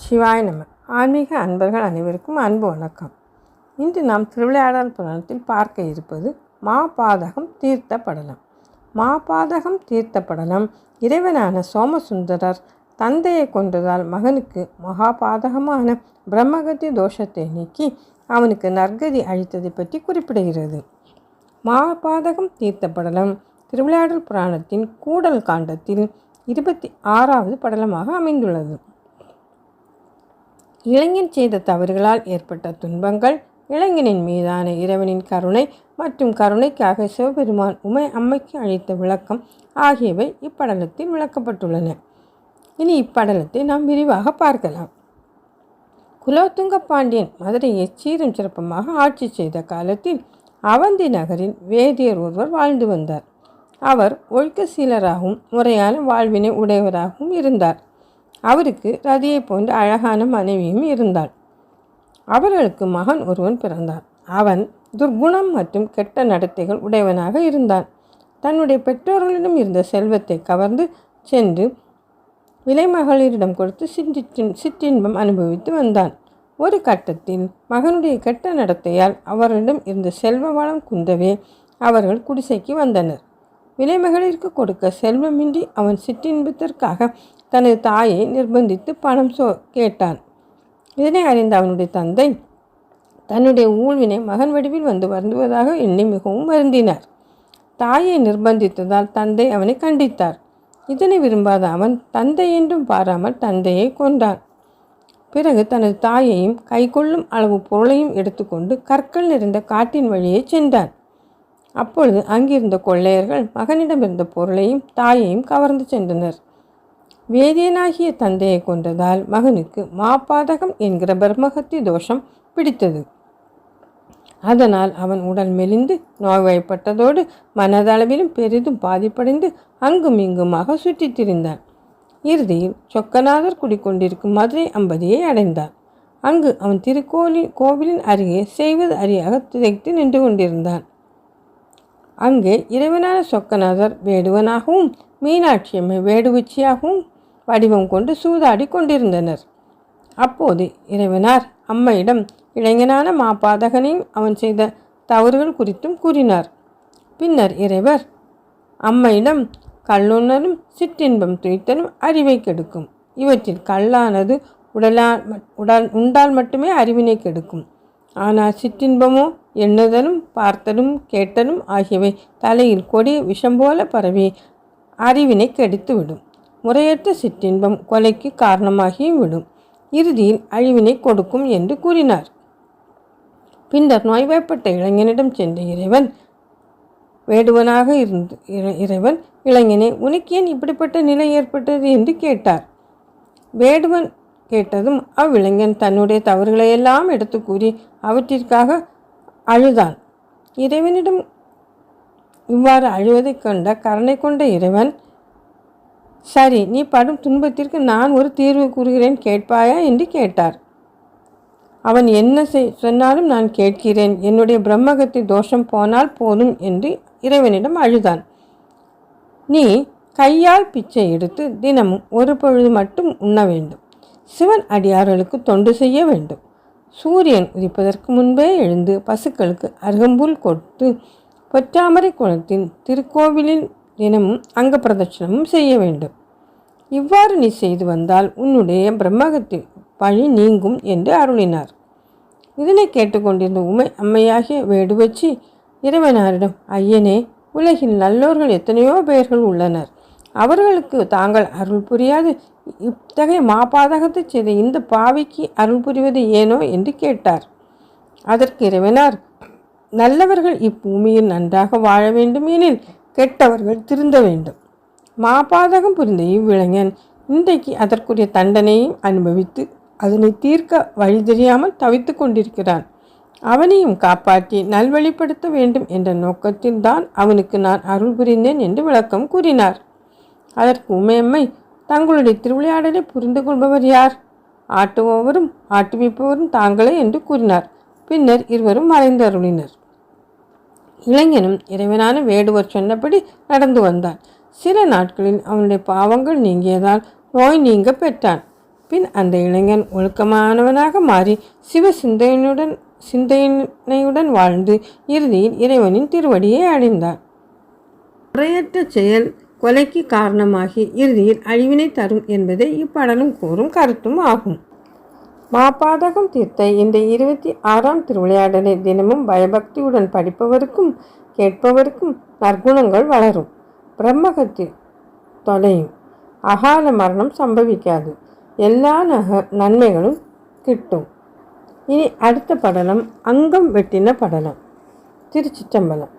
சிவாய் நம. ஆன்மீக அன்பர்கள் அனைவருக்கும் அன்பு வணக்கம். இன்று நாம் திருவிளையாடல் புராணத்தில் பார்க்க இருப்பது மாபாதகம் தீர்த்த படலம். மாபாதகம் தீர்த்த படலம். இறைவனான சோமசுந்தரர் தந்தையை கொன்றதால் மகனுக்கு மகாபாதகமான பிரம்மகதி தோஷத்தை நீக்கி அவனுக்கு நற்கதி அழித்ததை பற்றி குறிப்பிடுகிறது. மாபாதகம் தீர்த்த படலம் திருவிளையாடல் புராணத்தின் கூடல் காண்டத்தில் இருபத்தி ஆறாவது படலமாக அமைந்துள்ளது. இளைஞன் செய்த தவறுகளால் ஏற்பட்ட துன்பங்கள் இளைஞனின் மீதான இறைவனின் கருணை மற்றும் கருணைக்காக சிவபெருமான் உமை அம்மைக்கு அளித்த விளக்கம் ஆகியவை இப்படலத்தில் விளக்கப்பட்டுள்ளன. இனி இப்படலத்தை நாம் விரிவாக பார்க்கலாம். குலோத்துங்க பாண்டியன் மதுரையை சீரும் சிறப்பமாக ஆட்சி செய்த காலத்தில் அவந்தி நகரின் வேதியர் ஒருவர் வாழ்ந்து வந்தார். அவர் ஒழுக்க சீலராகவும் முறையான வாழ்வினை உடையவராகவும் இருந்தார். அவருக்கு ரதியை போன்ற அழகான மனைவியும் இருந்தாள். அவர்களுக்கு மகன் ஒருவன் பிறந்தான். அவன் துர்குணம் மற்றும் கெட்ட நடத்தைகள் உடையவனாக இருந்தான். தன்னுடைய பெற்றோர்களிடம் இருந்த செல்வத்தை கவர்ந்து சென்று விலைமகளிரிடம் கொடுத்து சிற்றின் சிற்றின்பம் அனுபவித்து வந்தான். ஒரு கட்டத்தில் மகனுடைய கெட்ட நடத்தையால் அவரிடம் இருந்த செல்வ வளம் குந்தவே அவர்கள் குடிசைக்கு வந்தனர். விலைமகளிற்கு கொடுக்க செல்வமின்றி அவன் சிற்றின்பத்திற்காக தனது தாயை நிர்பந்தித்து பணம் சோ கேட்டான். இதனை அறிந்த அவனுடைய தந்தை தன்னுடைய ஊழ்வினை மகன் வடிவில் வந்து வருந்துவதாக எண்ணி மிகவும் வருந்தினார். தாயை நிர்பந்தித்ததால் தந்தை அவனை கண்டித்தார். இதனை விரும்பாத அவன் தந்தை என்றும் பாராமல் தந்தையை கொண்டான் பிறகு தனது தாயையும் கைக்கொள்ளும் அளவு பொருளையும் எடுத்துக்கொண்டு கற்கள் நிறைந்த காட்டின் வழியே சென்றான். அப்பொழுது அங்கிருந்த கொள்ளையர்கள் மகனிடமிருந்த பொருளையும் தாயையும் கவர்ந்து சென்றனர். வேதியனாகிய தந்தையை கொன்றதால் மகனுக்கு மாபாதகம் என்கிற பிரம்மகத்தி தோஷம் பிடித்தது. அதனால் அவன் உடல் மெலிந்து நோய்வாய்ப்பட்டதோடு மனதளவிலும் பெரிதும் பாதிப்படைந்து அங்கும் இங்குமாக சுற்றித் திரிந்தான். இறுதியில் சொக்கநாதர் குடிக்கொண்டிருக்கும் மதுரை அம்பதியை அடைந்தான். அங்கு அவன் திருக்கோலி கோவிலின் அருகே செய்வது அறியாக திகைத்து நின்று கொண்டிருந்தான். அங்கே இறைவனான சொக்கநாதர் வேடுவனாகவும் மீனாட்சியம்மை வேடுவிச்சியாகவும் வடிவம் கொண்டு சூதாடி கொண்டிருந்தனர். அப்போது இறைவனார் அம்மையிடம் இளைஞனான மாபாதகனையும் அவன் செய்த தவறுகள் குறித்தும் கூறினார். பின்னர் இறைவர் அம்மையிடம் கல்லுண்ணரும் சிற்றின்பம் துய்த்தலும் அறிவை கெடுக்கும். இவற்றில் கல்லானது உடலா உடல் உண்டால் மட்டுமே அறிவினை கெடுக்கும். ஆனால் சிற்றின்பமோ எண்ணுதலும் பார்த்தலும் கேட்டலும் ஆகியவை தலையில் கொடி விஷம் போல பரவி அறிவினை கெடுத்து விடும் முறையற்ற சிற்றின்பம் கொலைக்கு காரணமாகியும் விடும். இறுதியில் அழிவினை கொடுக்கும் என்று கூறினார். பின்னர் நோய்வாய்ப்பட்ட இளைஞனிடம் சென்ற இறைவன் வேடுவனாக இருந்து இறைவன் இளைஞனே உனக்கு ஏன் இப்படிப்பட்ட நிலை ஏற்பட்டது? என்று கேட்டார். வேடுவன் கேட்டதும் அவ்விளைஞன் தன்னுடைய தவறுகளையெல்லாம் எடுத்து கூறி அவற்றிற்காக அழுதான் இறைவனிடம் இவ்வாறு அழுவதைக் கொண்ட கருணை கொண்ட இறைவன் சரி நீ படும் துன்பத்திற்கு நான் ஒரு தீர்வு கூறுகிறேன் கேட்பாயா? என்று கேட்டார். அவன் என்ன செய் சொன்னாலும் நான் கேட்கிறேன். என்னுடைய பிரம்மகத்தி தோஷம் போனால் போதும் என்று இறைவனிடம் அழுதான். நீ கையால் பிச்சை எடுத்து தினமும் ஒரு பொழுது மட்டும் உண்ண வேண்டும். சிவன் அடியார்களுக்கு தொண்டு செய்ய வேண்டும். சூரியன் உதிப்பதற்கு முன்பே எழுந்து பசுக்களுக்கு அருகம்புல் கொடுத்து பொற்றாமரை குளத்தின் திருக்கோவிலில் தினமும் அங்க பிரதட்சணமும் செய்ய வேண்டும். இவ்வாறு நீ செய்து வந்தால் உன்னுடைய பிரம்மகத்தில் பழி நீங்கும் என்று அருளினார். இதனை கேட்டுக்கொண்டிருந்த உமை அம்மையாகிய வேடுவச்சி இறைவனாரிடம் ஐயனே உலகில் நல்லோர்கள் எத்தனையோ பெயர்கள் உள்ளனர். அவர்களுக்கு தாங்கள் அருள் புரியாது. இத்தகைய மாபாதகத்தை செய்த இந்த பாவிக்கு அருள் புரிவது ஏனோ என்று கேட்டார். அதற்கு இறைவனார் நல்லவர்கள் இப்பூமியில் நன்றாக வாழ வேண்டும் எனில் கெட்டவர்கள் திருந்த வேண்டும். மாபாதகம் புரிந்த இவ்விளைஞன் இன்றைக்கு அதற்குரிய தண்டனையும் அனுபவித்து அதனை தீர்க்க வழி தெரியாமல் தவித்து கொண்டிருக்கிறான். அவனையும் காப்பாற்றி நல்வழிப்படுத்த வேண்டும் என்ற நோக்கத்தில்தான் அவனுக்கு நான் அருள் புரிந்தேன் என்று விளக்கம் கூறினார். அதற்கு உமையம்மை தங்களுடைய திருவிளையாடலை புரிந்து கொள்பவர் யார்? ஆட்டுபவரும் ஆட்டுவிப்பவரும் தாங்களே என்று கூறினார். பின்னர் இருவரும் மறைந்தருளினர் இளைஞனும் இறைவனான வேடுவர் சொன்னபடி நடந்து வந்தான். சில நாட்களில் அவனுடைய பாவங்கள் நீங்கியதால் நோய் நீங்க பெற்றான். பின் அந்த இளைஞன் ஒழுக்கமானவனாக மாறி சிவ சிந்தையனுடன் சிந்தையினையுடன் வாழ்ந்து இறுதியில் இறைவனின் திருவடியை அடைந்தார் முறையற்ற செயல் கொலைக்கு காரணமாகி இறுதியில் அழிவினை தரும் என்பதே இப்பாடலும் கூறும் கருத்தும் ஆகும். மாபாதகம் தீர்த்த இந்த இருபத்தி ஆறாம் திருவிளையாடலை தினமும் பயபக்தியுடன் படிப்பவருக்கும் கேட்பவருக்கும் நற்குணங்கள் வளரும். பிரம்மகத்தில் தொலையும். அகால மரணம் சம்பவிக்காது. எல்லா நக நன்மைகளும் கிட்டும். இனி அடுத்த படலம் அங்கம் வெட்டின படலம். திருச்சிற்றம்பலம்.